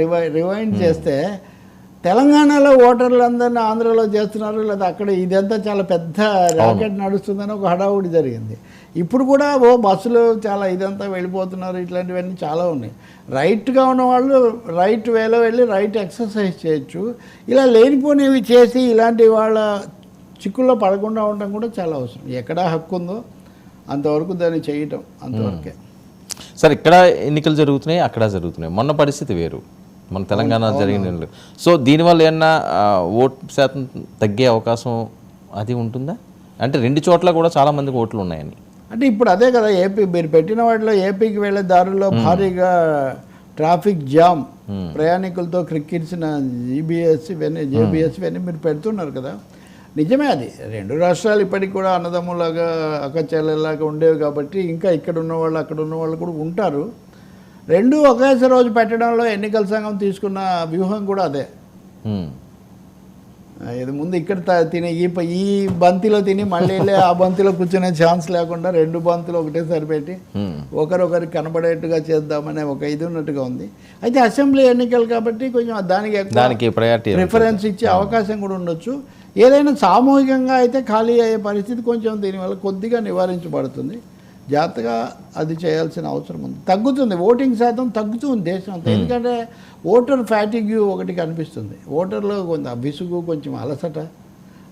రివై rewind చేస్తే తెలంగాణలో ఓటర్లందరినీ ఆంధ్రలో చేస్తున్నారు లేదా అక్కడ ఇదంతా చాలా పెద్ద రాకెట్ నడుస్తుందని ఒక హడావుడి జరిగింది. ఇప్పుడు కూడా ఓ బస్సులు చాలా ఇదంతా వెళ్ళిపోతున్నారు ఇట్లాంటివన్నీ చాలా ఉన్నాయి. రైట్గా ఉన్న వాళ్ళు రైట్ వేలో వెళ్ళి రైట్ ఎక్సర్సైజ్ చేయొచ్చు. ఇలా లేనిపోనివి చేసి ఇలాంటి వాళ్ళ చిక్కుల్లో పడకుండా ఉండడం కూడా చాలా అవసరం. ఎక్కడ హక్కు ఉందో అంతవరకు దాన్ని చేయటం అంతవరకే. సార్ ఇక్కడ ఎన్నికలు జరుగుతున్నాయి అక్కడ జరుగుతున్నాయి. మొన్న పరిస్థితి వేరు. మన తెలంగాణ జరిగిన. సో దీనివల్ల ఏమన్నా ఓట్ శాతం తగ్గే అవకాశం అది ఉంటుందా? అంటే రెండు చోట్ల కూడా చాలా మందికి ఓట్లు ఉన్నాయని. అంటే ఇప్పుడు అదే కదా ఏపీ మీరు పెట్టిన వాటిలో ఏపీకి వెళ్ళే దారుల్లో భారీగా ట్రాఫిక్ జామ్ ప్రయాణికులతో క్రిక్కించిన జీబీఎస్ ఇవన్నీ జేబీఎస్ ఇవన్నీ మీరు పెడుతున్నారు కదా. నిజమే అది. రెండు రాష్ట్రాలు ఇప్పటికి కూడా అన్నదమ్ములాగా అక్కచెల్లెలాగా ఉండేవి కాబట్టి ఇంకా ఇక్కడ ఉన్న వాళ్ళు అక్కడ ఉన్న వాళ్ళు కూడా ఉంటారు. రెండు ఒకేసారి రోజు పెట్టడంలో ఎన్నికల సంఘం తీసుకున్న వ్యూహం కూడా అదే. ఇది ముందు ఇక్కడ తినే ఈ ఈ బంతిలో తిని మళ్ళీ వెళ్ళి ఆ బంతిలో కూర్చునే ఛాన్స్ లేకుండా రెండు బంతులు ఒకటేసారి పెట్టి. ఒకరొకరికి కనబడేట్టుగా చేద్దామనే ఒక ఇది ఉన్నట్టుగా ఉంది. అయితే అసెంబ్లీ ఎన్నికలు కాబట్టి కొంచెం దానికి దానికి ప్రయారిటీ ప్రిఫరెన్స్ ఇచ్చే అవకాశం కూడా ఉండొచ్చు. ఏదైనా సామూహికంగా అయితే ఖాళీ అయ్యే పరిస్థితి కొంచెం దీనివల్ల కొద్దిగా నివారించబడుతుంది. జాగ్రత్తగా అది చేయాల్సిన అవసరం ఉంది. తగ్గుతుంది. ఓటింగ్ శాతం తగ్గుతుంది దేశం అంతా. ఎందుకంటే ఓటర్ ఫ్యాటిగ్యూ ఒకటి కనిపిస్తుంది. ఓటర్లో కొంత విసుగు కొంచెం అలసట.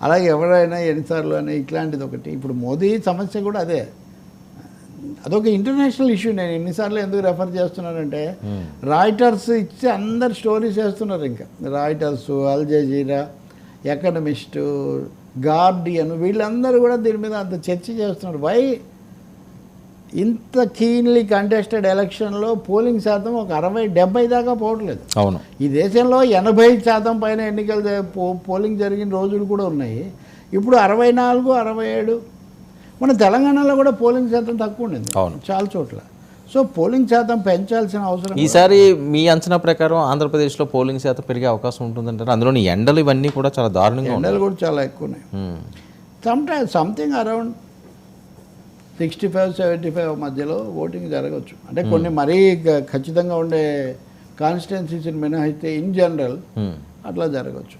అలాగే ఎవరైనా ఎన్నిసార్లు అని ఇట్లాంటిది ఒకటి. ఇప్పుడు మోదీ సమస్య కూడా అదే. అదొక ఇంటర్నేషనల్ ఇష్యూ. నేను ఎన్నిసార్లు ఎందుకు రెఫర్ చేస్తున్నానంటే రాయిటర్స్ ఇచ్చి అందరు స్టోరీస్ వేస్తున్నారు ఇంకా. Reuters Al Jazeera Economist Guardian వీళ్ళందరూ కూడా దీని మీద అంత చర్చ చేస్తున్నారు. వై ఇంత కీన్లీ కంటెస్టెడ్ ఎలక్షన్లో పోలింగ్ శాతం ఒక అరవై డెబ్బై దాకా పోవట్లేదు. అవును. ఈ దేశంలో ఎనభై శాతం పైన ఎన్నికలు పోలింగ్ జరిగిన రోజులు కూడా ఉన్నాయి. ఇప్పుడు అరవై నాలుగు అరవై ఏడు. మన తెలంగాణలో కూడా పోలింగ్ శాతం తక్కువ ఉండింది. అవును. చాలా చోట్ల. సో పోలింగ్ శాతం పెంచాల్సిన అవసరం ఈసారి మీ అంచనా ప్రకారం ఆంధ్రప్రదేశ్లో పోలింగ్ శాతం పెరిగే అవకాశం ఉంటుందంటారు? అందులోని ఎండలు ఇవన్నీ కూడా చాలా దారుణంగా ఎండలు కూడా చాలా ఎక్కువ ఉన్నాయి ఉమ్. Some time something around sixty five seventy five మధ్యలో ఓటింగ్ జరగవచ్చు. అంటే కొన్ని మరీ ఖచ్చితంగా ఉండే కాన్స్టిట్యున్సీస్ని మినహాయిస్తే ఇన్ జనరల్. అట్లా జరగవచ్చు.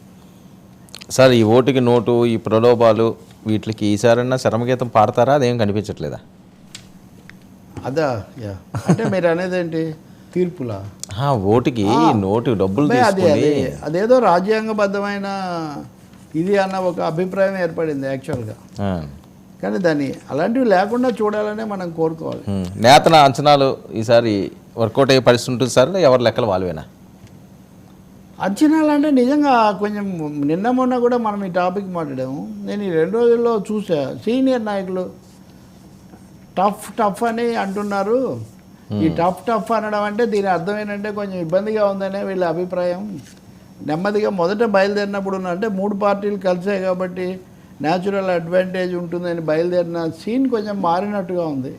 సార్ ఈ ఓటుకి నోటు ఈ ప్రలోభాలు వీటికి ఈసారన్నా శరమగీతం పాడతారా? అదేం కనిపించట్లేదా? అదా యా. అంటే మీరు అనేది ఏంటి తీర్పులా ఓటుకి నోటు డబ్బులు తీసుకొని. అదేదో రాజ్యాంగబద్ధమైన ఇది అన్న ఒక అభిప్రాయం ఏర్పడింది యాక్చువల్గా. కానీ దాన్ని అలాంటివి లేకుండా చూడాలనే మనం కోరుకోవాలి. నేతన అంచనాలు ఈసారి వర్కౌట్ అయ్యే పరిస్థితి ఉంటుంది సార్ ఎవరి లెక్కలు వాళ్ళవేనా? అంచనాలు అంటే నిజంగా కొంచెం నిన్న మొన్న కూడా మనం ఈ టాపిక్ మాట్లాడాము. నేను ఈ రెండు రోజుల్లో చూసా సీనియర్ నాయకులు టఫ్ టఫ్ అని అంటున్నారు. ఈ టఫ్ టఫ్ అనడం అంటే దీని అర్థం ఏంటంటే కొంచెం ఇబ్బందిగా ఉందనే వీళ్ళ అభిప్రాయం. నెమ్మదిగా మొదట బయలుదేరినప్పుడు అంటే మూడు పార్టీలు కలిసాయి కాబట్టి న్యాచురల్ అడ్వాంటేజ్ ఉంటుందని బయలుదేరిన సీన్ కొంచెం మారినట్టుగా ఉంది.